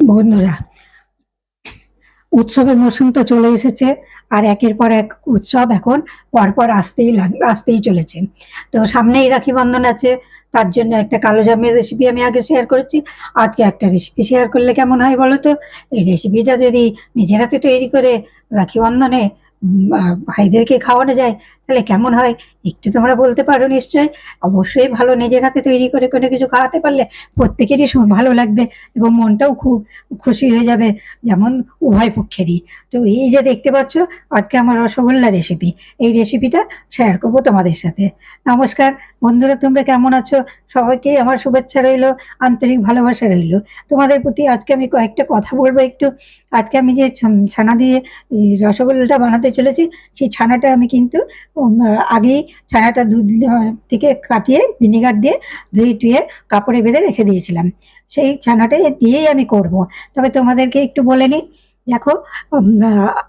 বন্ধুরা, উৎসবের মৌসুম তো চলে এসেছে আর একের পর এক উৎসব এখন পরপর আসতেই আসতেই চলেছে। তো সামনেই রাখি বন্ধন আছে, তার জন্য একটা কালো জামের রেসিপি আমি আগে শেয়ার করেছি। আজকে একটা রেসিপি শেয়ার করলে কেমন হয় বলো তো? এই রেসিপিটা যদি নিজের হাতে তৈরি করে রাখি বন্ধনে ভাইদেরকে খাওয়ানো যায় তাহলে কেমন হয়? একটু তোমরা বলতে পারো নিশ্চয়ই অবশ্যই ভালো নিজের হাতে তৈরি করে কোনো কিছু খাওয়াতে পারলে প্রত্যেকেরই ভালো লাগবে এবং মনটাও খুব খুশি হয়ে যাবে, যেমন উভয় পক্ষেরই। তো এই যে দেখতে পাচ্ছ, আজকে আমার রসগোল্লা রেসিপি এই রেসিপিটা শেয়ার করব তোমাদের সাথে। নমস্কার, বন্ধুরা, তোমরা কেমন আছো? সবাইকে আমার শুভেচ্ছা রইল, আন্তরিক ভালোবাসা রইল। তোমাদের প্রতি আজকে আমি কয়েকটা কথা বলব একটু। আজকে আমি যে ছানা দিয়ে রসগোল্লাটা বানাতে চলেছি, সেই ছানাটা আমি কিন্তু আগেই ছানাটা দুধ থেকে কাটিয়ে ভিনিগার দিয়ে ধুয়ে টুয়ে কাপড়ে বেঁধে রেখে দিয়েছিলাম। সেই ছানাটাই দিয়েই আমি করব। তবে তোমাদেরকে একটু বলে নিই দেখো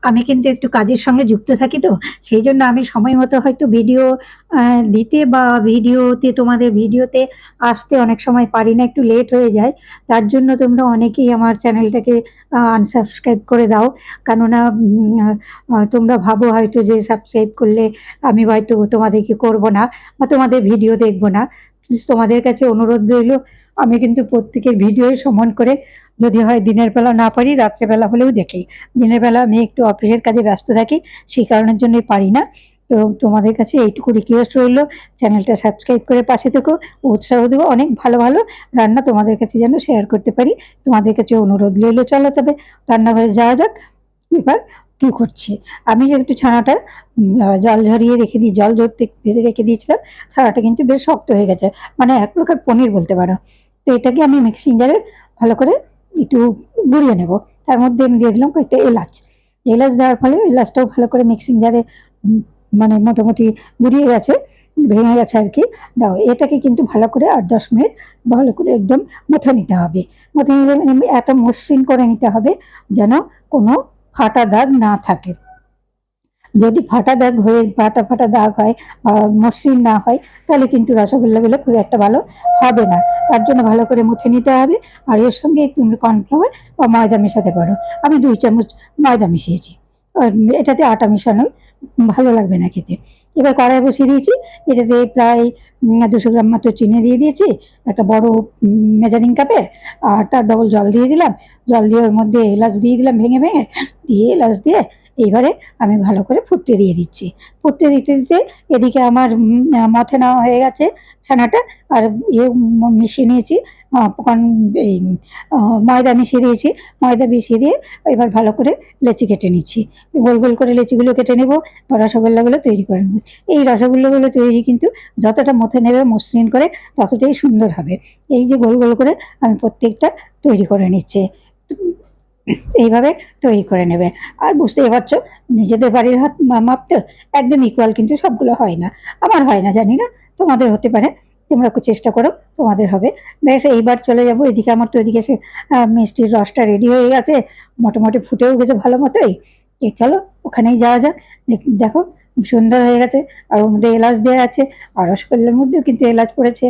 আমি কিন্তু একটু কাজের সঙ্গে যুক্ত থাকি তো, সেই জন্য আমি সময় মতো হয়তো ভিডিও দিতে বা ভিডিওতে তোমাদের ভিডিওতে আসতে অনেক সময় পারি না, একটু লেট হয়ে যায়। তার জন্য তোমরা অনেকেই আমার চ্যানেলটাকে আনসাবস্ক্রাইব করে দাও। কেননা তোমরা ভাবো হয়তো যে সাবস্ক্রাইব করলে আমি হয়তো তোমাদেরকে করব না বা তোমাদের ভিডিও দেখব না। প্লিজ তোমাদের কাছে অনুরোধ রইল, আমি কিন্তু প্রত্যেকের ভিডিওই সমান করে যদি হয় দিনের বেলা না পারি রাত্রেবেলা হলেও দেখি। দিনের বেলা আমি একটু অফিসের কাজে ব্যস্ত থাকি, সেই কারণের জন্যই পারি না। তো তোমাদের কাছে এইটুকু রিকোয়েস্ট রইল, চ্যানেলটা সাবস্ক্রাইব করে পাশে থেকো। উৎসাহ দেবো, অনেক ভালো ভালো রান্না তোমাদের কাছে যেন শেয়ার করতে পারি। তোমাদের কাছে অনুরোধ রইল, চলো তবে রান্নাঘরে যাওয়া যাক। এবার কী করছি? আমি একটু ছানাটা জল ঝরিয়ে রেখে দিই, জল ঝরতে বেঁধে রেখে দিয়েছিলাম, ছানাটা কিন্তু বেশ শক্ত হয়ে গেছে। মানে এক প্রকার পনির বলতে পারো। তো এটাকে আমি মিক্সিং জারে ভালো করে একটু গুঁড়িয়ে নেব। তার মধ্যে আমি দিয়ে দিলাম কয়েকটা এলাচ। এলাচ দেওয়ার ফলে এলাচটাও ভালো করে মিক্সিং জারে মানে মোটামুটি গুঁড়িয়ে গেছে, ভেঙে গেছে আর কি। দাও, এটাকে কিন্তু ভালো করে আট দশ মিনিট ভালো করে একদম মথে নিতে হবে। মথে নিতে এত একটা মসৃণ করে নিতে হবে যেন কোনো ফাটা দাগ না থাকে। যদি ফাটা দাগ হয়ে, ফাটা ফাটা দাগ হয় মসৃণ না হয়, তাহলে কিন্তু রসগোল্লাগুলো খুব একটা ভালো হবে না। তার জন্য ভালো করে মুছে নিতে হবে। আর এর সঙ্গে তুমি কর্নফ্লাওয়ার বা ময়দা মেশাতে পারো। আমি দুই চামচ ময়দা মিশিয়েছি। এটাতে আটা মেশানো ভালো লাগবে না খেতে। এবার কড়াই বসিয়ে দিয়েছি। এটাতে প্রায় দুশো গ্রাম মতো চিনি দিয়ে দিয়েছি। একটা বড় মেজারিং কাপের। আর তার ডবল জল দিয়ে দিলাম। জল দিয়ে ওর মধ্যে এলাচ দিয়ে দিলাম ভেঙে ভেঙে। দিয়ে এলাচ দিয়ে এইবারে আমি ভালো করে ফুটতে দিয়ে দিচ্ছি। ফুটতে দিতে দিতে এদিকে আমার মথে নেওয়া হয়ে গেছে ছানাটা আর ইয়ে মিশিয়ে নিয়েছি। আহ, এই ময়দা মিশিয়ে দিয়েছি। ময়দা মিশিয়ে দিয়ে এবার ভালো করে লেচি কেটে নিচ্ছি। গোল গোল করে লেচিগুলো কেটে নেব বা রসগোল্লাগুলো তৈরি করে নেব। এই রসগোল্লাগুলো তৈরি কিন্তু যতটা মথে নেবে মসৃণ করে ততটাই সুন্দর হবে। এই যে গোল গোল করে আমি প্রত্যেকটা তৈরি করে নিচ্ছি। এইভাবে তৈরি করে নেবে। আর বুঝতেই পারছ, নিজেদের বাড়ির হাত মা- মাপ তো একদম ইকুয়াল কিন্তু সবগুলো হয় না। আমার হয় না, জানি না, তোমাদের হতে পারে, তোমরা একটু চেষ্টা করো, তোমাদের হবে। বেশ, এইবার চলে যাব, এদিকে আমার তো এদিকে সে মিষ্টির রসটা রেডি হয়ে গেছে, মোটামুটি ফুটেও গেছে ভালো মতোই। চলো, ওখানেই যাওয়া যাক দেখো সুন্দর হয়ে গেছে। আর ওর মধ্যে এলাচ দেওয়া আছে। আর রসগোল্লার মধ্যেও কিন্তু এলাচ পড়েছে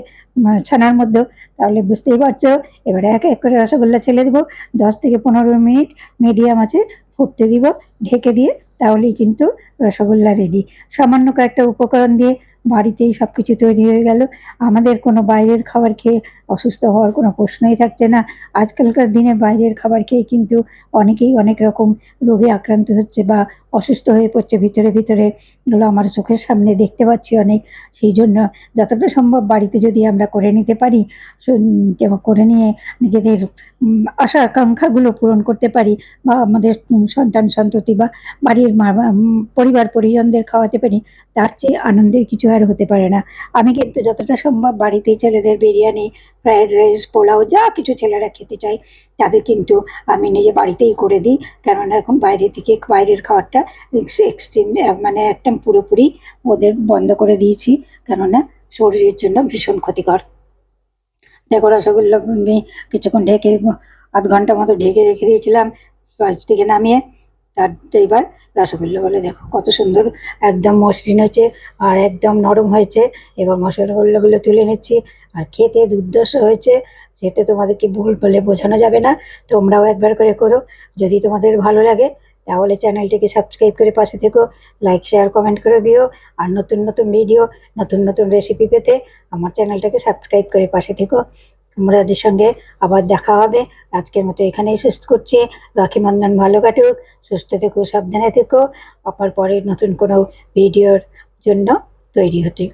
ছানার মধ্যেও। তাহলে বুঝতেই পারছ, এবারে এক এক করে রসগোল্লা ছেলে দেবো। দশ থেকে পনেরো মিনিট মিডিয়াম আছে, ফুটতে দিব, ঢেকে দিয়ে, তাহলেই কিন্তু রসগোল্লা রেডি সামান্য কয়েকটা উপকরণ দিয়ে বাড়িতেই সব কিছু তৈরি হয়ে গেল। আমাদের কোনো বাইরের খাবার খেয়ে অসুস্থ হওয়ার কোনো প্রশ্নই থাকছে না। আজকালকার দিনে বাইরের খাবার খেয়ে কিন্তু অনেকেই অনেক রকম রোগে আক্রান্ত হচ্ছে বা অসুস্থ হয়ে পড়ছে ভিতরে ভিতরে। এগুলো আমার চোখের সামনে দেখতে পাচ্ছি অনেক। সেই জন্য যতটা সম্ভব বাড়িতে যদি আমরা করে নিতে পারি করে নিয়ে নিজেদের আশা আকাঙ্ক্ষাগুলো পূরণ করতে পারি বা আমাদের সন্তান সন্ততি বা বাড়ির পরিবার পরিজনদের খাওয়াতে পারি, তার চেয়ে আনন্দের কিছু আর হতে পারে না। আমি কিন্তু যতটা সম্ভব বাড়িতেই ছেলেদের বিরিয়ানি ফ্রায়েড রাইস পোলাও, যা কিছু ছেলেরা খেতে চায়, তাদের কিন্তু আমি নিজে বাড়িতেই করে দিই। কেননা এখন বাইরে থেকে বাইরের খাবারটা এক্সট্রিম মানে একদম পুরোপুরি ওদের বন্ধ করে দিয়েছি। কেননা শরীরের জন্য ভীষণ ক্ষতিকর। দেখো রসগোল্লা কিছুক্ষণ ঢেকে আধ ঘণ্টা মতো ঢেকে রেখে দিয়েছিলাম থেকে নামিয়ে তার এবার রসগোল্লা বলে, দেখো কত সুন্দর, একদম মসৃণ হয়েছে আর একদম নরম হয়েছে। এবার মশলাগুলো তুলে নিচ্ছি আর খেতে দুর্দশ হয়েছে, সেটা তোমাদেরকে ভুল বলে বোঝানো যাবে না। তোমরাও একবার করে করো, যদি তোমাদের ভালো লাগে তাহলে চ্যানেলটিকে সাবস্ক্রাইব করে পাশে থেকো, লাইক, শেয়ার, কমেন্ট করে দিও আর নতুন নতুন ভিডিও, নতুন নতুন রেসিপি পেতে আমার চ্যানেলটাকে সাবস্ক্রাইব করে পাশে থেকো। তোমাদের সঙ্গে আবার দেখা হবে। আজকের মতো এখানেই শেষ করছি। রাখি বন্ধন ভালো কাটুক, সুস্থ থেকো, সাবধানে থেকো। আবার পরে নতুন কোনো ভিডিওর জন্য তৈরি হতে।